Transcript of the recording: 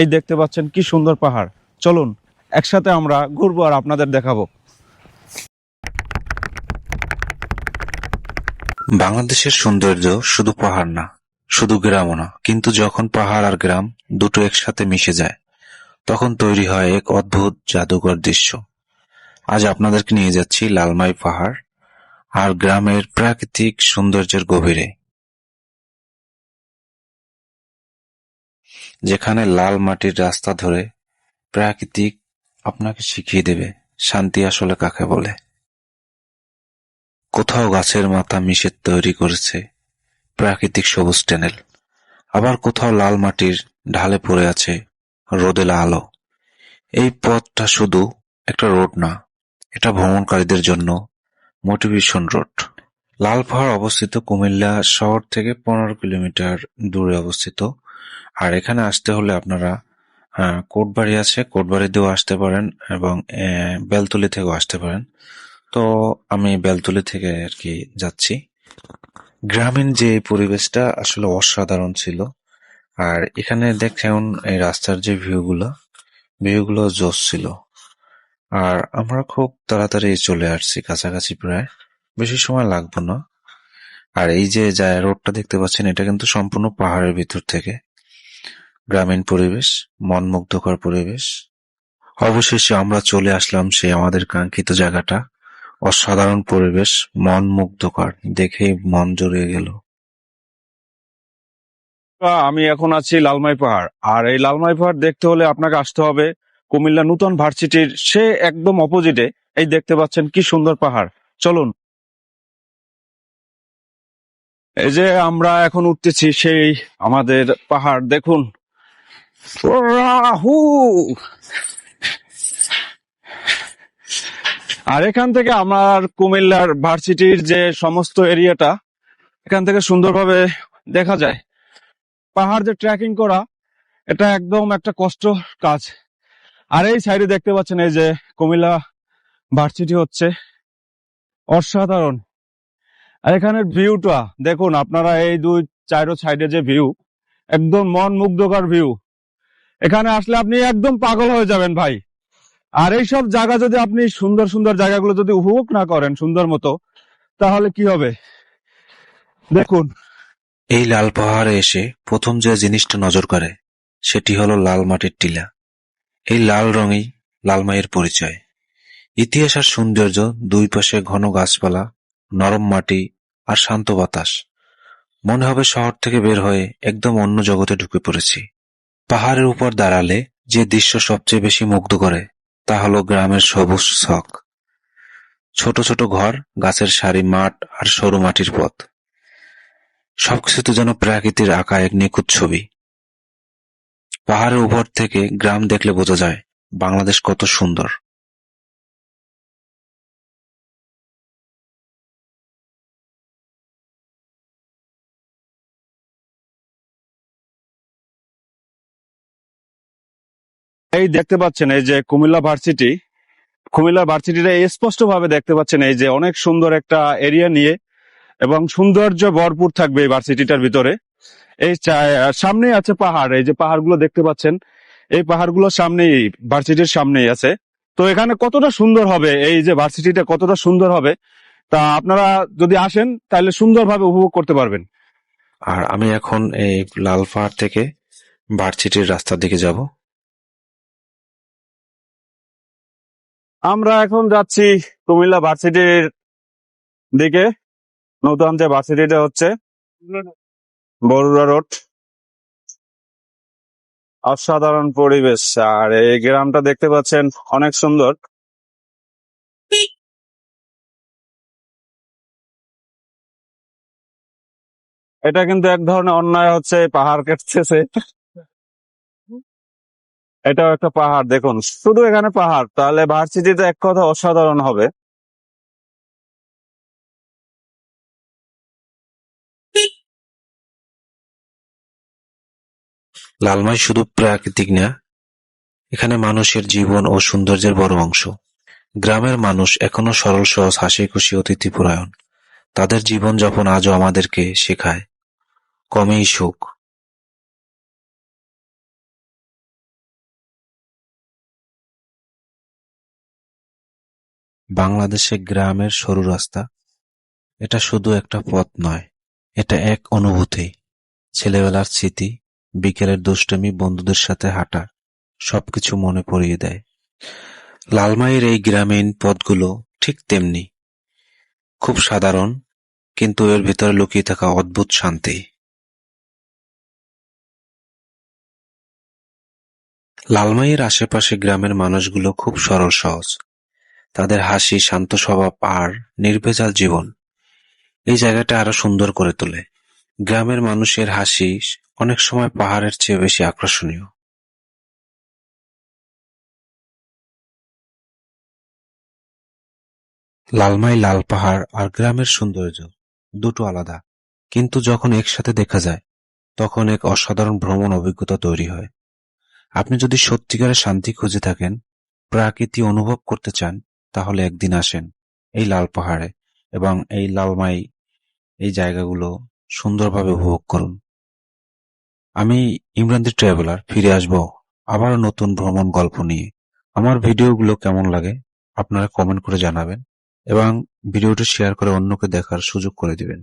এই দেখতে পাচ্ছেন কি সুন্দর পাহাড়। চলুন, একসাথে আমরা ঘুরবো আর আপনাদের দেখাবো। বাংলাদেশের সৌন্দর্য শুধু পাহাড় না, শুধু গ্রামও না, কিন্তু যখন পাহাড় আর গ্রাম দুটো একসাথে মিশে যায়, তখন তৈরি হয় এক অদ্ভুত জাদুঘর দৃশ্য। আজ আপনাদেরকে নিয়ে যাচ্ছি লালমাই পাহাড় আর গ্রামের প্রাকৃতিক সৌন্দর্যের গভীরে। যেখানে লাল মাটির রাস্তা ধরে প্রাকৃতিক আপনাকে শিখিয়ে দেবে, শান্তি আসলে কাকে বলে। কোথাও গাছের মাথা মিশে তৈরি করেছে প্রাকৃতিক সবুজ ট্যানেল, আবার কোথাও লাল মাটির ঢালে পড়ে আছে রোদেলা আলো। এই পথটা শুধু একটা রোড না, এটা ভ্রমণকারীদের জন্য মোটিভেশন রোড। লাল পাহাড় অবস্থিত কুমিল্লা শহর থেকে পনেরো কিলোমিটার দূরে অবস্থিত আর এখানে আসতে হলে আপনারা কোটবাড়ি আছে, কোটবাড়ি দিয়েও আসতে পারেন এবং বেলতলি থেকেও আসতে পারেন। তো আমি বেলতলি থেকে আর কি যাচ্ছি। গ্রামীণ যে পরিবেশটা আসলে অসাধারণ ছিল। আর এখানে দেখেন এই রাস্তার যে ভিউগুলো ভিউগুলো জোস ছিল। আর আমরা খুব তাড়াতাড়ি চলে আসছি কাছাকাছি প্রায়। বেশি সময় লাগবে না। আর এই যে যায় রোডটা দেখতে পাচ্ছেন, এটা কিন্তু সম্পূর্ণ পাহাড়ের ভিতর থেকে। গ্রামীণ পরিবেশ, মনমুগ্ধকর পরিবেশ। অবশেষে আমরা চলে আসলাম সেই আমাদের কাঙ্ক্ষিত জায়গাটা। অসাধারণ পরিবেশ মন মুগ্ধকর দেখেই মন জড়িয়ে গেল। আমি এখন আছি লালমাই পাহাড়। আর এই লালমাই পাহাড় দেখতে হলে আপনাকে আসতে হবে কুমিল্লা নূতন ভার্সিটির সে একদম অপোজিটে এই দেখতে পাচ্ছেন কি সুন্দর পাহাড়। চলুন। এই যে আমরা এখন উঠতেছি সেই আমাদের পাহাড়, দেখুন। রাহু। আর এখান থেকে আমার কুমিল্লার ভার্সিটির যে সমস্ত এরিয়াটা, এখান থেকে সুন্দরভাবে দেখা যায়। পাহাড় যে ট্রেকিং করা, এটা একদম একটা কষ্ট কাজ। আর এই সাইডে দেখতে পাচ্ছেন এই যে কুমিল্লা ভার্সিটি হচ্ছে। অসাধারণ। আর এখানের ভিউটা, দেখুন, আপনারা এই দুই, চারো সাইডে যে ভিউ, একদম মন মুগ্ধকর ভিউ। এখানে আসলে আপনি একদম পাগল হয়ে যাবেন ভাই। আর এই সব জায়গা যদি আপনি সুন্দর সুন্দর জায়গাগুলো যদি উপভোগ না করেন সুন্দর মতো, তাহলে কি হবে? দেখুন। এই লাল পাহাড়ে এসে প্রথম যে জিনিসটা নজর করে, সেটি হলো লাল মাটির টিলা। এই লাল রঙই লালমাইয়ের পরিচয়। ইতিহাস আর সৌন্দর্য দুই পাশে ঘন গাছপালা, নরম মাটি আর শান্ত বাতাস। মনে হবে শহর থেকে বের হয়ে একদম অন্য জগতে ঢুকে পড়েছি। পাহাড়ের উপর দাঁড়ালে যে দৃশ্য সবচেয়ে বেশি মুগ্ধ করে, তা হলো গ্রামের সবুজ শখ ছোট ছোট ঘর, গাছের সারি মাঠ আর সরু মাটির পথ। সবকিছুতে যেন প্রাকৃতির আঁকা এক নিখুঁত ছবি। পাহাড়ের উপর থেকে গ্রাম দেখলে বোঝা যায়, বাংলাদেশ কত সুন্দর। এই দেখতে পাচ্ছেন, এই যে কুমিল্লা ভার্সিটি, কুমিল্লা ভার্সিটিটা স্পষ্ট ভাবে দেখতে পাচ্ছেন, এই যে অনেক সুন্দর একটা এরিয়া নিয়ে এবং সৌন্দর্য ভরপুর থাকবে এই ভার্সিটিটার ভিতরে। এই সামনেই আছে পাহাড়, এই যে পাহাড়গুলো দেখতে পাচ্ছেন, এই পাহাড়গুলোর সামনেই, ভার্সিটির সামনেই আছে। তো এখানে কতটা সুন্দর হবে, এই যে ভার্সিটিটা কতটা সুন্দর হবে, তা আপনারা যদি আসেন, তাহলে সুন্দরভাবে উপভোগ করতে পারবেন। আর আমি এখন এই লাল পাহাড় থেকে ভার্সিটির রাস্তার দিকে যাব। আমরা এখন যাচ্ছি কুমিল্লা ভার্সিটির দিকে। নতুন যে ভার্সিটিটা হচ্ছে, বরুড়া রোড। অসাধারণ পরিবেশ। আর এই গ্রামটা দেখতে পাচ্ছেন, অনেক সুন্দর। এটা কিন্তু এক ধরনের অন্যায় হচ্ছে, পাহাড় কেটেছে এটাও একটা পাহাড়। দেখুন, শুধু এখানে পাহাড়, তাহলে ভার্সিটিতে এক কথা অসাধারণ হবে। লালমাই শুধু প্রাকৃতিক না, এখানে মানুষের জীবন ও সৌন্দর্যের বড় অংশ। গ্রামের মানুষ এখনও সরল, সহজ হাসি খুশি অতিথিপরায়ণ তাদের জীবনযাপন আজও আমাদেরকে শেখায়। কমেই সুখ। বাংলাদেশে গ্রামের সরু রাস্তা। এটা শুধু একটা পথ নয়, এটা এক অনুভূতি। ছেলেবেলার স্মৃতি, বিকেলের দুষ্টুমি বন্ধুদের সাথে হাঁটা, সবকিছু মনে পড়িয়ে দেয়। লালমাইয়ের এই গ্রামীণ পথগুলো ঠিক তেমনি। খুব সাধারণ, কিন্তু এর ভিতরে লুকিয়ে থাকা অদ্ভুত শান্তি। লালমাইয়ের আশেপাশে গ্রামের মানুষগুলো খুব সরল সহজ। তাদের হাসি, শান্ত স্বভাব আর নির্ভেজাল জীবন। এই জায়গাটা আরও সুন্দর করে তোলে। গ্রামের মানুষের হাসি অনেক সময় পাহাড়ের চেয়ে বেশি আকর্ষণীয়। লালমাই লাল পাহাড় আর গ্রামের সৌন্দর্য দুটো আলাদা। কিন্তু যখন একসাথে দেখা যায়, তখন এক অসাধারণ ভ্রমণ অভিজ্ঞতা তৈরি হয়। আপনি যদি সত্যিকারের শান্তি খুঁজে থাকেন, প্রাকৃতি অনুভব করতে চান তাহলে একদিন আসেন এই লাল পাহাড়ে এবং এই লালমাই এই জায়গাগুলো সুন্দরভাবে উপভোগ করুন। আমি ইমরান দি ট্রাভেলার ফিরে আসব আবার নতুন ভ্রমণ গল্প নিয়ে। আমার ভিডিওগুলো কেমন লাগে আপনারা কমেন্ট করে জানাবেন এবং ভিডিওটি শেয়ার করে অন্যকে দেখার সুযোগ করে দিবেন।